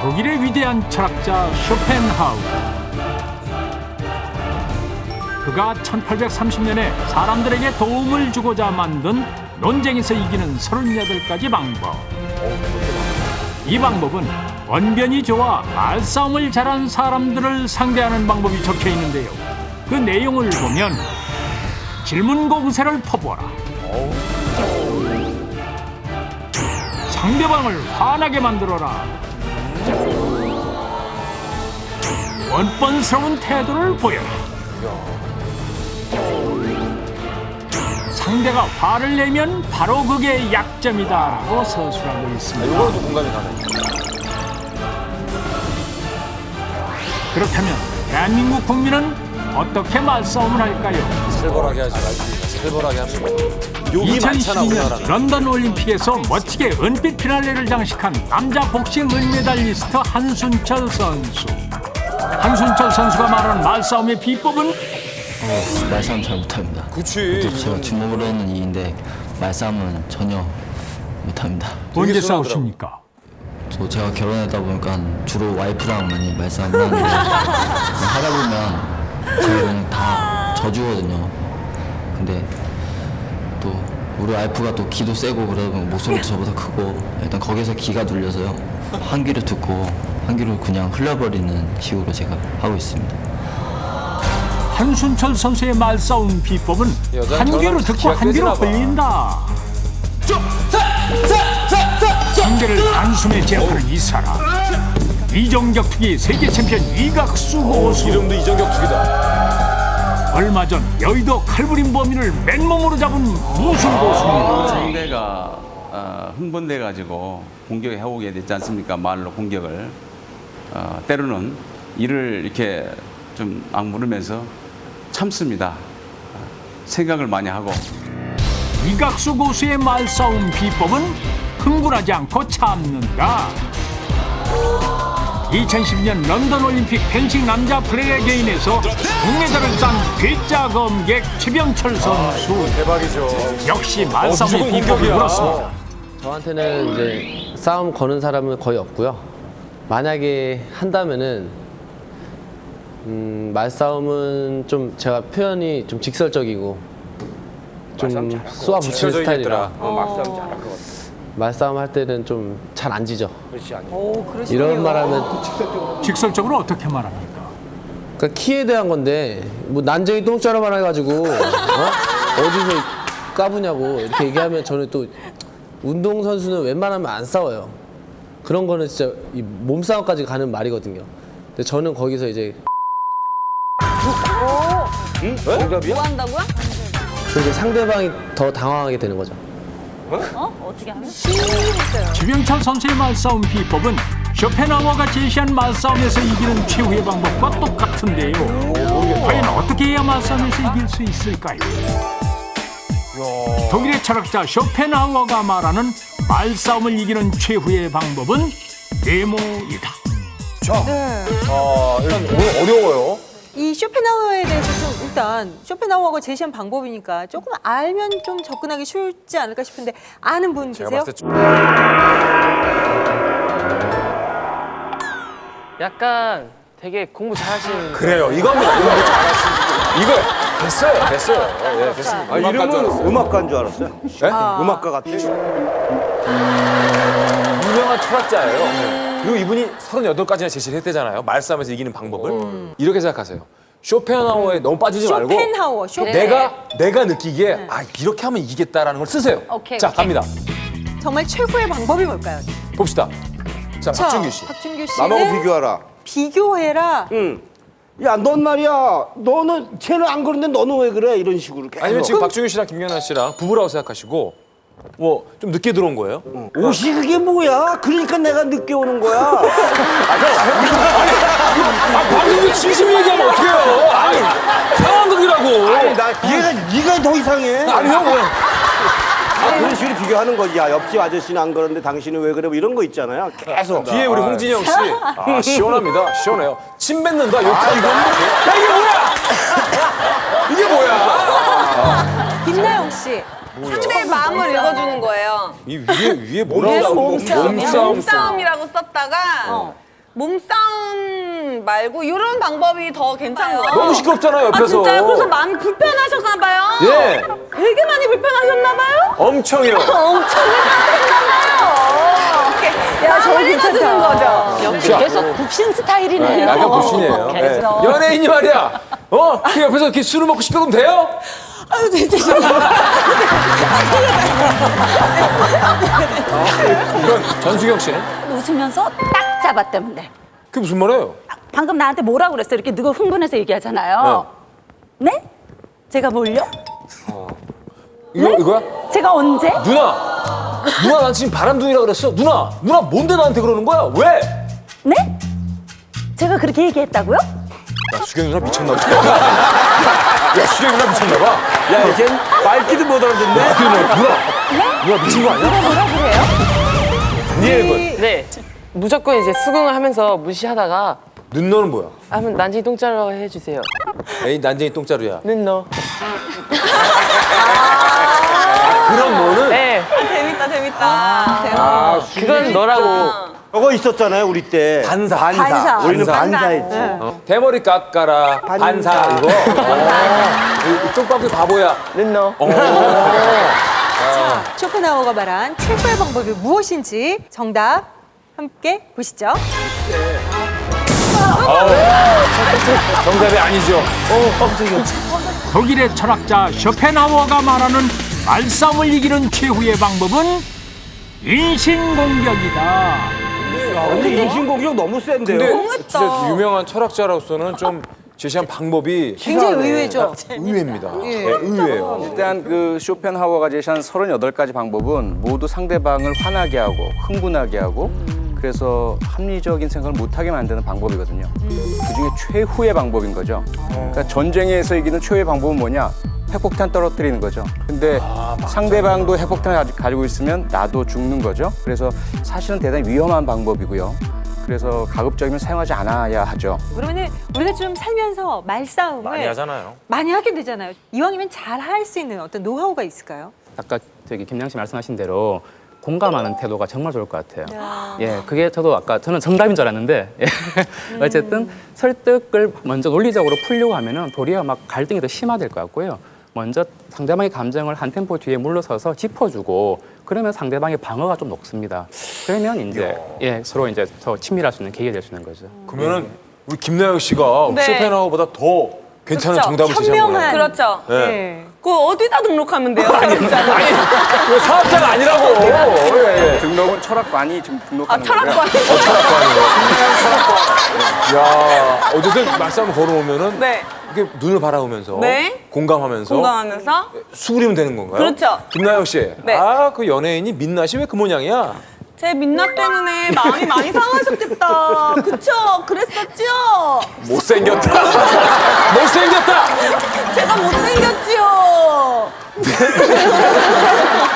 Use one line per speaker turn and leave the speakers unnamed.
독일의 위대한 철학자 쇼펜하우. 그가 1830년에 사람들에게 도움을 주고자 만든 논쟁에서 이기는 38가지 방법. 이 방법은 언변이 좋아 말싸움을 잘한 사람들을 상대하는 방법이 적혀 있는데요. 그 내용을 보면 질문 공세를 퍼부어라. 상대방을 화나게 만들어라. 원번스러운 태도를 보여라. 상대가 화를 내면 바로 그게 약점이다라고 서술하고 있습니다.
이거는 좀 공감이 가네.
그렇다면 대한민국 국민은 어떻게 말싸움을 할까요?
살벌하게 하지 말지. 살벌하게 합니다. 욕이 많잖아,
2012년
우리나라는.
런던 올림픽에서 멋지게 은빛 피날레를 장식한 남자 복싱 은메달리스트 한순철 선수. 한순철 선수가 말하는 말싸움의 비법은
말싸움 잘 못합니다.
그치.
제가 주먹으로 하는 이인데 말싸움은 전혀 못합니다.
언제. 싸우십니까?
저 제가 결혼하다 보니까 주로 와이프랑 많이 말싸움을 하는데 하다 보면 제가 그냥 다 져주거든요. 근데 또 우리 와이프가 또 기도 세고 그러다 보면 목소리도 저보다 크고 일단 거기서 기가 눌려서요. 한 귀로 듣고 한 귀로 그냥 흘려버리는 식으로 제가 하고 있습니다.
한순철 선수의 말싸움 비법은
여자는
한 귀로 듣고 한 귀로
봐.
흘린다. 상대를 단숨에 제압하는 이 사람. 이정격투기 세계 챔피언 이각수 고수.
이름도 이정격 축이다.
얼마 전 여의도 칼부림 범인을 맨몸으로 잡은 무술 고수입니다.
상대가 어, 흥분돼 가지고 공격해 오게 됐지 않습니까? 말로 공격을 어, 때로는 이를 이렇게 좀 악물으면서 참습니다. 어, 생각을 많이 하고
이각수 고수의 말싸움 비법은 흥분하지 않고 참는다. 2010년 런던 올림픽 펜싱 남자 플레이 개인에서 동메달을 딴 괴짜 검객 최병철 선수.
대박이죠.
역시
어,
말싸움의 비법이. 그렇습니다.
저한테는 이제 싸움 거는 사람은 거의 없고요. 만약에 한다면은 음, 말싸움은 좀 제가 표현이 좀 직설적이고 좀 쏘아 붙이는
직설적이겠더라.
스타일이라 말싸움 할 때는 좀 잘 안 지죠.
오, 그러시군요.
이런 말하면
직설적으로 어떻게 말합니까?
그러니까 키에 대한 건데 뭐 난쟁이 똥자루만 해가지고 어? 어디서 까부냐고 이렇게 얘기하면 저는 또 운동 선수는 웬만하면 안 싸워요. 그런 거는 진짜 이 몸싸움까지 가는 말이거든요. 근데 저는 거기서 이제
정답이야?
뭐 한다고요?
그러니까 상대방이 더 당황하게 되는 거죠.
어? 어떻게 하면?
최병철 선수의 말싸움 비법은 쇼펜하워가 제시한 말싸움에서 이기는 최후의 방법과 똑같은데요. 과연 어떻게 해야 말싸움에서 이길 수 있을까요? 독일의 철학자 쇼펜하워가 말하는 말싸움을 이기는 최후의 방법은 데모이다.
아, 일단 오늘 어려워요.
이 쇼펜하우어에 대해서 좀 일단 쇼펜하우어가 제시한 방법이니까 조금 알면 좀 접근하기 쉽지 않을까 싶은데 아는 분
제가
계세요?
봤을 때 좀-
약간 되게 공부 잘하시는
그래요. 이겁니다. 이거 뭐 잘하시는 이거 됐어요. 됐어요. 예, 됐습니다.
아,
음악가인 줄
이름은
알았어요.
음악가인 줄 알았어요.
네?
음악가 같아.
유명한 철학자예요. 그리고 이분이 38가지나 제시를 했대잖아요. 말싸움에서 이기는 방법을. 이렇게 생각하세요. 쇼펜하우어에 너무 빠지지 말고
쇼펜하우어, 쇼펜.
내가 내가 느끼기에 아 이렇게 하면 이기겠다라는 걸 쓰세요.
오케이,
자
오케이.
갑니다.
정말 최고의 방법이 뭘까요?
봅시다. 자
자,
박준규 씨.
박준규 씨는
나하고 비교하라.
비교해라.
응. 야, 넌 말이야. 너는 쟤는 안 그런데 너는 왜 그래? 이런 식으로 계속.
아니면 지금 박준규 씨랑 김연아 씨랑 부부라고 생각하시고 뭐 좀 늦게 들어온 거예요?
옷이 그게 뭐야? 그러니까 내가 늦게 오는 거야.
박준규 진심 얘기하면 어떡해요? 아니 상황극이라고.
아니, 나 얘가 네가 더 이상해.
아니 형 뭐.
아, 그런 식으로 비교하는 거지. 야, 옆집 아저씨는 안 그러는데 당신은 왜 그래? 뭐 이런 거 있잖아요. 계속.
뒤에 우리 홍진영 씨. 아, 시원합니다. 시원해요. 침 뱉는다. 욕하고. 야, 이게 뭐야? 이게 뭐야?
김나영 씨.
상대의 마음을 읽어주는 거예요.
이 위에 위에 뭐라고?
몸싸움.
몸싸움이라고 썼다가 몸싸움 말고 이런 방법이 더 괜찮은 것 같아요.
너무 시끄럽잖아요,
아
옆에서.
진짜요? 그래서 마음이 불편하셨나 봐요.
예.
되게 많이 불편하셨나 봐요.
엄청요.
엄청 불편하셨나 봐요. 이렇게 야, 저 괜찮다. 거죠.
자,
계속 북신 스타일이네요.
네, 약간 불신이에요. 네.
그래서.
연예인이 말이야. 어? 그 옆에서 이렇게 술을 먹고 싶다면 돼요?
아유, 진짜
이건 전수경 씨는?
웃으면서 딱 잡았다는데
그게 무슨 말이에요?
방금 나한테 뭐라고 그랬어 이렇게 누가 흥분해서 얘기하잖아요 네? 제가 뭘요?
이거, 이거야?
제가 언제?
누나! 누나 난 지금 바람둥이라 그랬어. 누나! 누나 뭔데 나한테 그러는 거야? 왜?
네? 제가 그렇게 얘기했다고요?
야, 수경이 누나 미쳤나 보다. 야, 수경이 누나 미쳤나 봐.
야, 이젠 말귀도 못 알아듣네.
누나, 누나. 누나 미친 거 아니야?
뭐라 그래요?
니
네. 무조건 이제 수긍을 하면서 무시하다가
눈너는 뭐야?
하면 난징이 똥자라고 해주세요.
에이, 난쟁이 똥자루야.
눈너.
그런 너는
네.
재밌다, 재밌다.
아,
그건 너라고.
저거 있었잖아요, 우리 때.
반사.
반사. 우리는
반사.
반사했지.
어? 대머리 깎아라. 반사. 이거. 어. 이 쪽방귀 바보야.
눈너.
쇼펜하우어가 말한 최고의 방법이 무엇인지 정답 함께 보시죠.
정답이 아니죠.
독일의 철학자 쇼펜하우어가 말하는 말싸움을 이기는 최후의 방법은 인신공격이다.
근데 인신공격 너무 센데요.
진짜 유명한 철학자로서는 좀 제시한 방법이
굉장히 의외죠.
의외입니다. 네, 의외예요.
일단 그 쇼펜하우어가 제시한 38가지 방법은 모두 상대방을 화나게 하고 흥분하게 하고 그래서 합리적인 생각을 못하게 만드는 방법이거든요. 그중에 최후의 방법인 거죠. 그러니까 전쟁에서 이기는 최후의 방법은 뭐냐? 핵폭탄 떨어뜨리는 거죠. 근데 상대방도 핵폭탄을 가지- 가지고 있으면 나도 죽는 거죠. 그래서 사실은 대단히 위험한 방법이고요. 그래서 가급적이면 사용하지 않아야 하죠.
그러면은 우리가 좀 살면서 말싸움을 많이
하잖아요.
많이 하게 되잖아요. 이왕이면 잘 할 수 있는 어떤 노하우가 있을까요?
아까 저기 김양 씨 말씀하신 대로 공감하는 태도가 정말 좋을 것 같아요. 예, 그게 저도 아까 저는 정답인 줄 알았는데 예. 어쨌든 설득을 먼저 논리적으로 풀려고 하면은 도리어 막 갈등이 더 심화될 것 같고요. 먼저 상대방의 감정을 한 템포 뒤에 물러서서 짚어주고 그러면 상대방의 방어가 좀 높습니다. 그러면 이제 예 서로 이제 더 친밀할 수 있는 계기가 될 수 있는 거죠.
그러면은 우리 김나영 씨가
네.
쇼펜하우어보다 더 괜찮은
그렇죠.
정답을 제시한 거예요.
현명한.
그렇죠.
네.
네.
그거 어디다 등록하면 돼요? 아니,
왜 사업자가 아니라고? 예, 예.
등록은 철학관이 지금
아,
등록하는 거고요.
철학관.
야, 어쨌든 말싸움 걸어오면은
네.
이렇게 눈을 바라보면서
네.
공감하면서
공감하면서.
수그리면 되는 건가요?
그렇죠.
김나영 씨,
네.
아 그 연예인이 민낯이 왜 그 모양이야?
제 민낯 때문에 마음이 많이 상하셨겠다. 그쵸? 그랬었죠?
못생겼다. 못생겼다.
제가 못생겼지요.